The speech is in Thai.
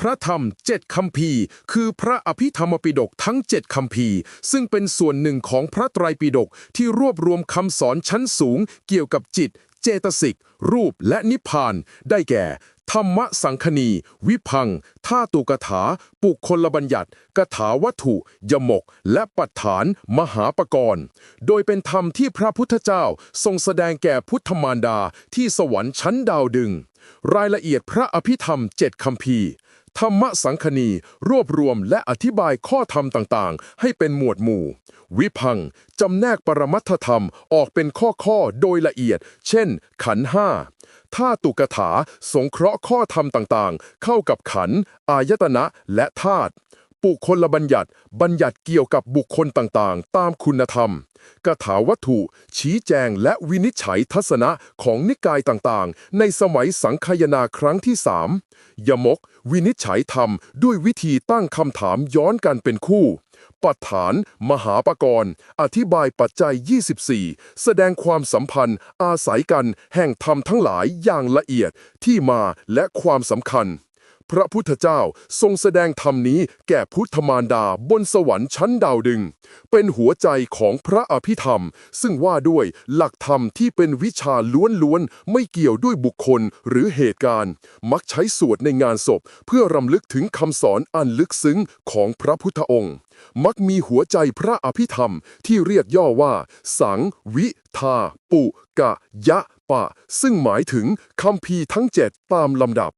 พระธรรมเจ็ดคำพีร์คือพระอภิธรรมปิฎกทั้งเจ็ดคำพีร์ซึ่งเป็นส่วนหนึ่งของพระไตรปิฎกที่รวบรวมคำสอนชั้นสูงเกี่ยวกับจิต เจตสิก รูปและนิพพาน ได้แก่ ธรรมสังคณี วิพังท่าตุกถา ปุคลบัญญัติกถาวัตถุ ยมก และปัฏฐาน มหาปกรณ์ โดยเป็นธรรมที่พระพุทธเจ้าทรงแสดงแก่พุทธมารดาที่สวรรค์ชั้นดาวดึง รายละเอียดพระอภิธรรมเจ็ดคำพีธรรมสังคณี รวบรวมและอธิบายข้อธรรมต่างๆ ให้เป็นหมวดหมู่ วิพังจำแนกปรมัตถธรรมออกเป็นข้อๆ โดยละเอียด เช่น ขันห้าท่าตุกถาสงเคราะห์ข้อธรรมต่างๆ เข้ากับขัน อายตนะและธาตุ ปุคลบัญญัติ บัญญัติเกี่ยวกับบุคคลต่างๆ ตามคุณธรรมกถาวัตถุ ชี้แจงและวินิจฉัยทัศนะของนิกายต่างๆ ในสมัยสังคายนาครั้งที่สามยมก วินิจฉัยธรรม ด้วยวิธีตั้งคำถามย้อนกันเป็นคู่ ปัฏฐาน มหาปกรณ์ อธิบายปัจจัย 24 แสดงความสัมพันธ์ อาศัยกัน แห่งธรรมทั้งหลายอย่างละเอียดที่มาและความสำคัญ พระพุทธเจ้าทรงแสดงธรรมนี้แก่พุทธมารดาบนสวรรค์ชั้นดาวดึง เป็นหัวใจของพระอภิธรรม ซึ่งว่าด้วยหลักธรรมที่เป็นวิชาล้วนๆ ไม่เกี่ยวด้วยบุคคลหรือเหตุการณ์ มักใช้สวดในงานศพ เพื่อรำลึกถึงคำสอนอันลึกซึ้งของพระพุทธองค์ มักมีหัวใจพระอภิธรรมที่เรียกย่อว่า สังวิทาปุกะยะปะ ซึ่งหมายถึงคำพีทั้งเจ็ดตามลำดับ